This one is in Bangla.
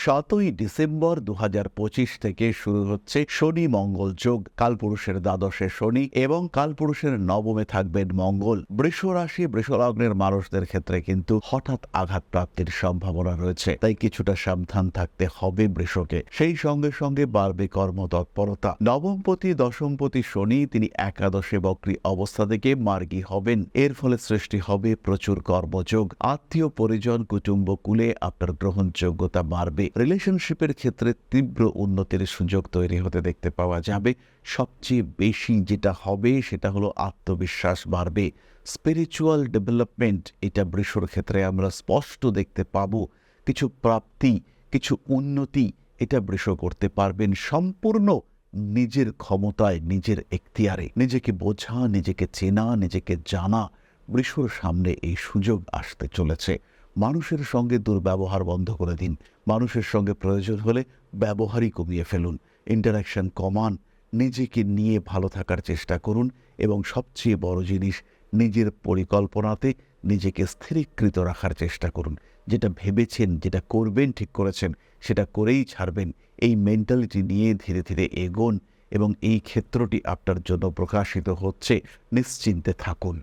সাতই ডিসেম্বর দু হাজার পঁচিশ থেকে শুরু হচ্ছে শনি মঙ্গল যোগ। কালপুরুষের দ্বাদশে শনি এবং কালপুরুষের নবমে থাকবেন মঙ্গল। বৃষ রাশি বৃষলগ্নের মানুষদের ক্ষেত্রে কিন্তু হঠাৎ আঘাত প্রাপ্তির সম্ভাবনা রয়েছে, তাই কিছুটা সাবধান থাকতে হবে বৃষকে। সেই সঙ্গে সঙ্গে বাড়বে কর্মতৎপরতা। নবমপতি, দশমপতি শনি তিনি একাদশে বক্রী অবস্থা থেকে মার্গী হবেন। এর ফলে সৃষ্টি হবে প্রচুর কর্মযোগ। আত্মীয়, পরিজন, কুটুম্ব কুলে আপনার গ্রহণযোগ্যতা বাড়বে। রিলেশনশিপের ক্ষেত্রে তীব্র উন্নতির সুযোগ তৈরি হতে দেখতে পাওয়া যাবে। সবচেয়ে বেশি যেটা হবে সেটা হলো আত্মবিশ্বাস বাড়বে। স্পিরিচুয়াল ডেভেলপমেন্ট এটা বৃষর ক্ষেত্রে আমরা স্পষ্ট দেখতে পাবো। কিছু প্রাপ্তি, কিছু উন্নতি, এটা বৃষ করতে পারবেন সম্পূর্ণ নিজের ক্ষমতায়, নিজের এখতিয়ারে। নিজেকে বোঝা, নিজেকে চেনা, নিজেকে জানা, বৃষর সামনে এই সুযোগ আসতে চলেছে। মানুষের সঙ্গে দুর্ব্যবহার বন্ধ করে দিন। মানুষের সঙ্গে প্রয়োজন হলে ব্যবহারই কমিয়ে ফেলুন। ইন্টারাকশন কমান, নিজেকে নিয়ে ভালো থাকার চেষ্টা করুন এবং সবচেয়ে বড় জিনিস, নিজের পরিকল্পনাতে নিজেকে স্থিরীকৃত রাখার চেষ্টা করুন। যেটা ভেবেছেন, যেটা করবেন, ঠিক করেছেন, সেটা করেই ছাড়বেন। এই মেন্টালিটি নিয়ে ধীরে ধীরে এগোন এবং এই ক্ষেত্রটি আপনার জন্য প্রকাশিত হচ্ছে। নিশ্চিন্তে থাকুন।